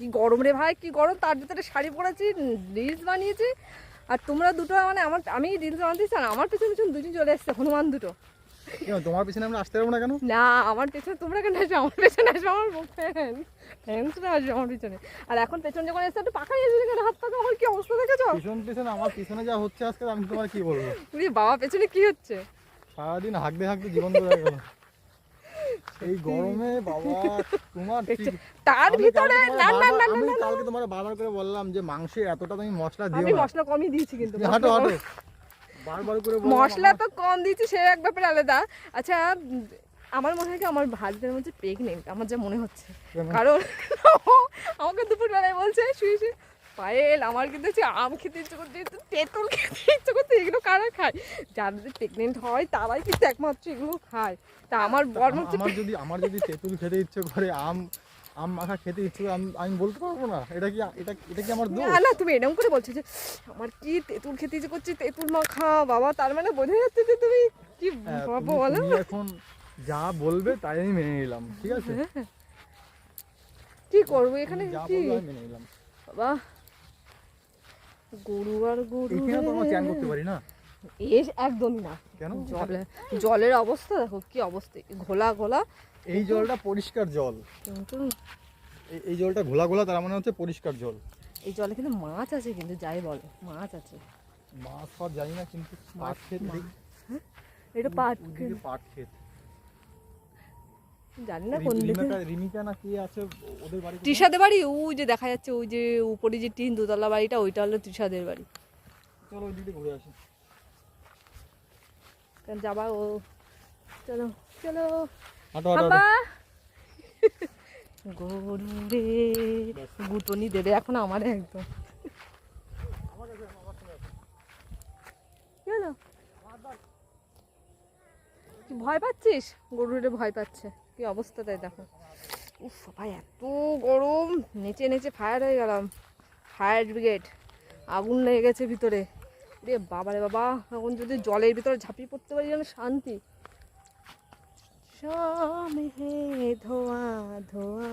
কি গরম রে ভাই কি গরম তার ভিতরে শাড়ি পরেছি রিলস বানিয়েছি। আর তোমরা দুটো মানে আমার আমি রিলস বানাতে চান আমার পেছন পেছন দুজন চলে এসছে হনুমান দুটো। তোমার পিছনে আমরা আসতে পারব না কেন? না আমার পেছনে তোমরা কেন আসবে? আমার পেছনে আসবে আমার ফ্যান ফ্যান্সরা আসবে আমার পেছনে। আর এখন পেছন যখন এসছে একটু পাখাই এসেছে কেন? হাত পাকা আমার কি অবস্থা দেখেছ? পিছন পিছনে আমার পিছনে যা হচ্ছে আজকে আমি তোমার কি বলব? বাবা পেছনে কি হচ্ছে? সারাদিন হাঁকতে হাঁকতে জীবন ধরে গেল। এই গরমে বাবা তোমার তার ভিতরে কালকে না না না আমি না, না কালকে তোমার বারবার করে বললাম যে মাংসে এতটা তুমি মশলা দিও আমি মশলা কমই দিয়েছি কিন্তু হাঁটো হাঁটো। বারবার করে মশলা তো কম দিয়েছি সে এক ব্যাপার আলাদা। আচ্ছা আমার মনে হয় আমার ভাজদের মধ্যে প্রেগনেন্ট আমার যা মনে হচ্ছে। কারণ আমাকে দুপুরবেলায় বলছে শুয়ে শুয়ে পায়েল আমার কিন্তু হচ্ছে আম খেতে ইচ্ছে করছে তেঁতুল খেতে ইচ্ছে করছে এগুলো কারা খায়? যাদের প্রেগনেন্ট হয় তারাই কিন্তু একমাত্র এগুলো খায়। তা আমার বর হচ্ছে আমার যদি আমার যদি তেঁতুল খেতে ইচ্ছে করে আম আম মাখা খেতে ইচ্ছে আমি আমি বলতে পারব না। এটা কি এটা এটা কি আমার দোষ? না না তুমি এরকম করে বলছো যে আমার কি তেঁতুল খেতে ইচ্ছে করছে তেঁতুল মাখা বাবা তার মানে বোঝা যাচ্ছে যে তুমি কি হ্যাঁ, ভাবো বলো। এখন যা বলবে তাই আমি মেনে নিলাম ঠিক আছে? কি করব এখানে? কি? নিলাম। বাবা গরু আর গরু এখানে তো আমরা চ্যান করতে পারি না। এস একদমই না। কেন? জলে জলের অবস্থা দেখো কি অবস্থা। ঘোলা ঘোলা। এই জলটা পরিষ্কার জল। এই- এই জলটা ঘোলা ঘোলা তার মানে হচ্ছে পরিষ্কার জল। এই জলে কিন্তু মাছ আছে কিন্তু যাই বলো মাছ আছে। মাছ ফাছ জানি না কিন্তু পাট ক্ষেত দেখ- এটা পাট পাট ক্ষেত। জানি না কোন রি- দিকে। রিমিকা রিমিকা না কি আছে ওদের বাড়ি তৃষাদের বাড়ি? ওই যে দেখা যাচ্ছে ওই যে উপরে যে দোতলা বাড়িটা ওইটা হলো তৃষাদের বাড়ি। চলো ওই দিকে ঘুরে আসি। কারণ যাবা ও? চলো চলো। হাঁটো হাঁটো বাবা হাঁটো। গরু রে গুটনি দেবে এখন আমার একদম। ভয় পাচ্ছিস? গরুরে ভয় পাচ্ছে। কি অবস্থা তাই দেখো। উফ ভাই এত গরম। নেচে নেচে ফায়ার হয়ে গেলাম। ফায়ার ব্রিগেড আগুন লেগে গেছে ভিতরে। রে বাবা রে বাবা, এখন যদি জলের ভিতরে ঝাঁপিয়ে পড়তে পারি যেন শান্তি। হে ধোয়া ধোয়া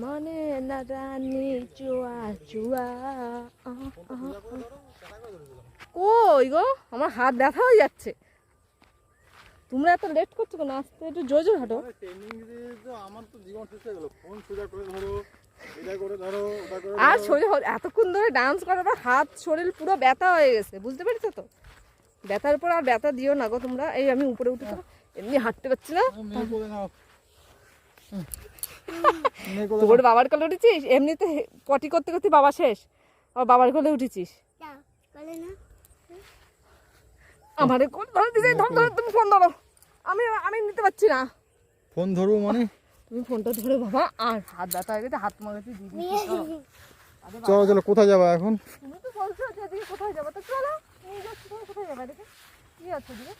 মনে না রানী চুয়া চুয়া কই গো, আমার হাত ব্যথা হয়ে যাচ্ছে। তোমরা এত লেট করছ কেন? আস্তে একটু জোর জোর হাঁটো। আমার তো জীবন শেষ হয়ে গেল। ফোন সোজা করে ধরো এটা করে ধরো ওটা করে আর। শরীর এতক্ষণ ধরে ডান্স করার পর হাত শরীর পুরো ব্যথা হয়ে গেছে বুঝতে পেরেছ তো? ব্যথার পর আর ব্যথা দিও না গো তোমরা। এই আমি উপরে উঠে তো এমনি হাঁটতে পারছি না। তোর বাবার কোলে উঠেছিস? এমনিতে পটি করতে করতে বাবা শেষ। আর বাবার কোলে উঠেছিস? আমারে কোন ধরো দিদি ধর ধরো তুমি ফোন ধরো। আমি আমি নিতে পারছি না। ফোন ধরবো মানে? তুমি ফোনটা ধরো বাবা। আর হাত ব্যথা হয়ে গেছে হাত মাগাতে দিদি আরে বাবা, চলো চলো কোথায় যাব এখন? তুমি তো বলছো যে এদিকে কোথায় যাব? তো চলো নিয়ে যাচ্ছি তুমি কোথায় যাবে? এদিকে কি আছে দিকে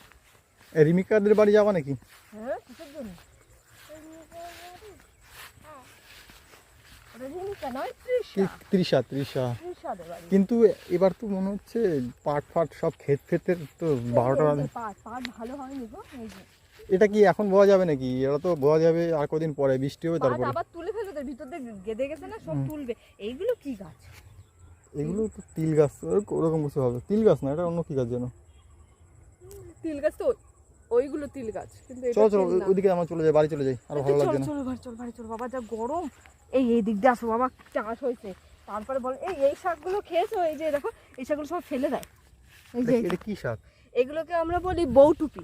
রিমিকাদের বাড়ি যাবা নাকি? হ্যাঁ কিসের জন্য? রজনীকা নয় তৃষা। তৃষাদের বাড়ি কিন্তু এবার তো মনে হচ্ছে পাট ফাট সব ক্ষেত ফেতের তো বারোটা বাজে। পাট পাট ভালো হয়নি গো এটা কি এখন বোয়া যাবে নাকি? এটা তো বোয়া যাবে আর কদিন পরে বৃষ্টি হবে তারপরে। আবার তুলে ফেলবে তো ভিতর দিয়ে গেদে গেছে না সব তুলবে। এইগুলো কি গাছ? এগুলো তো তিল গাছ ওরক- ওরকম কিছু হবে। তিল গাছ না এটা অন্য কি গাছ যেন? তিল গাছ তো ওইগুলো তিল গাছ কিন্তু চলো চলো ওইদিকে আমরা চলে যাই বাড়ি চলে যাই আরও ভালো চলো লাগছে না চলো বাড়ি চলো বাড়ি চলো বাবা যা গরম। এই এই দিক দিয়ে আসো বাবা চাষ হয়েছে? তারপরে বল এই এই শাকগুলো খেয়েছো? এই যে দেখো এই শাকগুলো সব ফেলে দেয় এই যে এটা- কি শাক? এগুলোকে আমরা বলি বৌটুপি।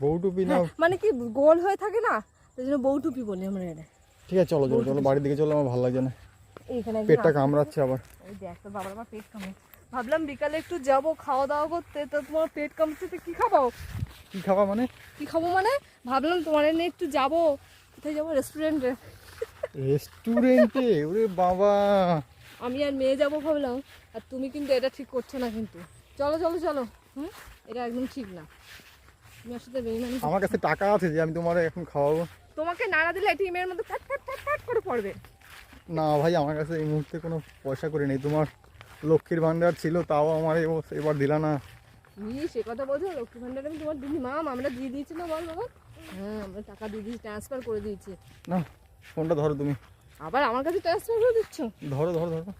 বউটুপি না? হ্যাঁ, মানে কি গোল হয়ে থাকে না সেই জন্য বৌটুপি বলি আমরা এটা ঠিক আছে চলো চলো চলো বাড়ির দিকে চলো আমার ভালো লাগছে না। এইখানে পেটটা কামড়াচ্ছে আবার। ওই দেখ তোর বাবার আবার পেট কামড়ে ভাবলাম বিকালে একটু যাব খাওয়া দাওয়া করতে তো তোমার পেট কামড়ছে তো কি খাব? কি খাওয়া মানে? কি খাব মানে? ভাবলাম তোমার নিয়ে একটু যাব কোথায় যাব? রেস্টুরেন্টে। রেস্টুরেন্টে? ওরে বাবা! আমি আর মেয়ে যাব ভাবলাম আর তুমি কিন্তু এটা ঠিক করছ না কিন্তু। চলো চলো চলো। হুম? এটা একদম ঠিক না। তুমি ওর সাথে বেইমানি আমার কাছে টাকা আছে যে আমি তোমার এখন খাওয়াবো। তোমাকে নাড়া দিলে টিমের মধ্যে ফ্যাট ফ্যাট ফ্যাট ফ্যাট করে পড়বে। না ভাই আমার কাছে এই মুহূর্তে কোনো পয়সা করে নেই। তোমার লক্ষ্মীর ভান্ডার ছিল তাও আমার এবার দিলা না। ই সে কথা বলছো লক্ষ্মী ভান্ডারে আমি তোমার দিদি মাম আমরা দিয়ে দিয়েছি না বল বাবা। হ্যাঁ আমরা টাকা দিয়ে দিয়েছি ট্রান্সফার করে দিয়েছি। না ফোনটা ধরো তুমি। আবার আমার কাছে ট্রান্সফার করে দিচ্ছ? ধরো ধরো ধরো।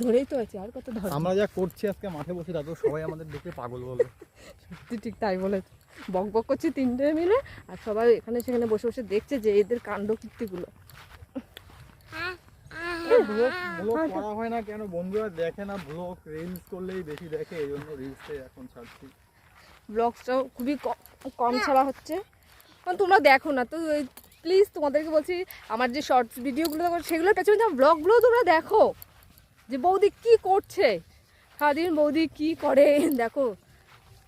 ধরেই তো আছে আর কত ধর আমরা যা করছি আজকে মাঠে বসে তাতেও সবাই আমাদের দেখে পাগল বলবে। তুই ঠিক তাই বলেছ বক বক করছি তিনটে মিলে আর সবাই এখানে সেখানে বসে বসে দেখছে যে এদের কাণ্ড কীর্তিগুলো। করা হয় না কেন? বন্ধুরা দেখে না ব্লগ রিলস করলেই বেশি দেখে এই জন্য রিলসে এখন ছাড়ছি। ব্লগসটাও খুবই কম ছাড়া হচ্ছে। তোমরা দেখো না তো প্লিজ তোমাদেরকে বলছি আমার যে শর্টস ভিডিওগুলো দেখো সেগুলোর পেছনে তোমার ব্লগগুলো তোমরা দেখো। যে বৌদি কি করছে? সারাদিন বৌদি কি করে? দেখো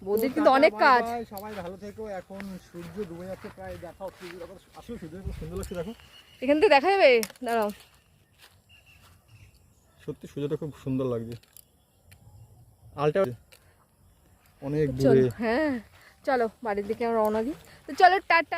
বৌদির কিন্তু অনেক কাজ। সবাই ভালো থেকো। এখন সূর্য ডুবে যাচ্ছে প্রায় দেখাও সূর্য আসলে সূর্য খুব সুন্দর লাগছে দেখো। এখান থেকে দেখা যাবে? দাঁড়াও। সত্যি সূর্যটা খুব সুন্দর লাগছে। আলটা অনেক চলো দূরে। হ্যাঁ চলো বাড়ির দিকে আমরা রওনা দিই। তো চলো টাটা।